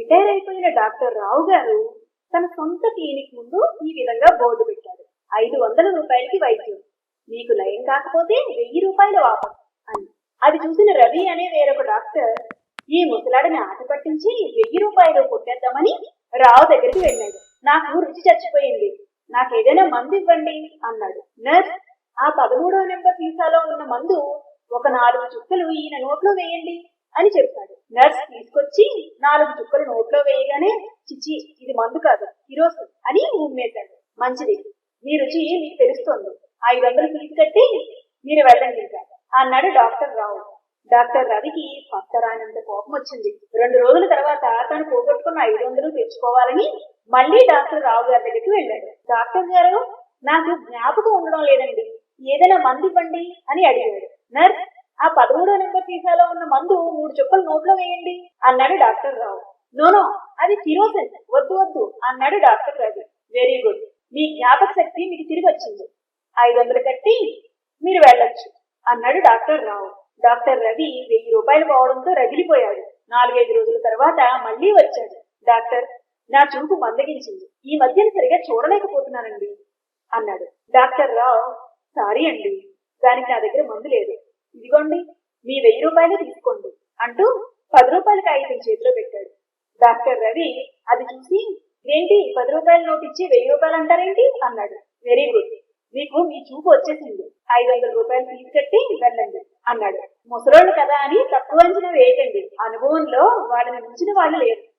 Retire అయిపోయిన doctor రావు గారు తన సొంత క్లినిక్ ముందు ఈ విధంగా బోర్డు పెట్టారు. ఐదు వందల రూపాయలకి వైద్యం. మీకు లయం కాకపోతే వెయ్యి రూపాయలు వాపస్ అని. అది చూసిన రవి అనే వేరొక డాక్టర్ ఈ ముసలాడిని ఆట పట్టించి వెయ్యి రూపాయలు కొట్టేద్దామని రావు దగ్గరికి వెళ్ళాడు. నాకు రుచి చచ్చిపోయింది. నాకు ఏదైనా మందు ఇవ్వండి అన్నాడు. నర్స్ ఆ పదమూడవ నెంబర్ సీసాలో ఉన్న మందు ఒక నాలుగు చుక్కలు ఈయన నోట్లో వేయండి. అని చెప్పాడు. నర్స్ తీసుకొచ్చి నాలుగు చుక్కలు నోట్లో వేయగానే చిచి ఇది మందు కాదు కిరోసిన్ అని ఉమ్మేశాడు మంచిది. మీ రుచి మీకు తెలుస్తోంది. ఐదు వందలు ఫీజు కట్టి మీరు వెళ్ళండి అన్నాడు డాక్టర్ రావు. డాక్టర్ రవికి పత్తరానంత కోపం వచ్చింది. రెండు రోజుల తర్వాత తను పోగొట్టుకున్న ఐదు వందలు తెచ్చుకోవాలని మళ్ళీ డాక్టర్ రావు గారి దగ్గరికి వెళ్ళాడు. డాక్టర్ గారు నాకు జ్ఞాపకం ఉండడం లేదండి. ఏదైనా మంది ఇవ్వండి అని అడిగాడు. నర్స్ ఆ పదమూడో నెంబర్ సీసాలో ఉన్న మందు మూడు చుక్కలు నోట్లో వేయండి. అన్నాడు డాక్టర్ రావు. నోనో అది కిరోసిన్. వద్దు వద్దు అన్నాడు డాక్టర్ రవి. Very good. మీ జ్ఞాపక శక్తి మీకు తిరిగి వచ్చింది. ఐదు వందలు కట్టి మీరు వెళ్ళొచ్చు అన్నాడు డాక్టర్ రావు. డాక్టర్ రవి వెయ్యి రూపాయలు పోవడంతో రగిలిపోయాడు. నాలుగైదు రోజుల తర్వాత మళ్ళీ వచ్చాడు. డాక్టర్ నా చూపు మందగించింది. ఈ మధ్యన సరిగా చూడలేకపోతున్నానండి అన్నాడు. డాక్టర్ రావు సారీ అండి దానికి నా దగ్గర మందు లేదు. ఇదిగోండి మీ వెయ్యి రూపాయలు తీసుకోండి అంటూ పది రూపాయలకి ఐదు చేతిలో పెట్టాడు. డాక్టర్ రవి అది చూసి ఏంటి పది రూపాయల నోట్ ఇచ్చి వెయ్యి రూపాయలు అంటారేంటి? అన్నాడు. Very good. మీకు మీ చూపు వచ్చేసింది. ఐదు వందల రూపాయలు తీసుకెట్టి వెళ్ళండి అన్నాడు. ముసలోళ్ళు కదా అని తక్కువ అంచనా వేయకండి. అనుభవంలో వాళ్ళని మించిన వాళ్ళు లేరు.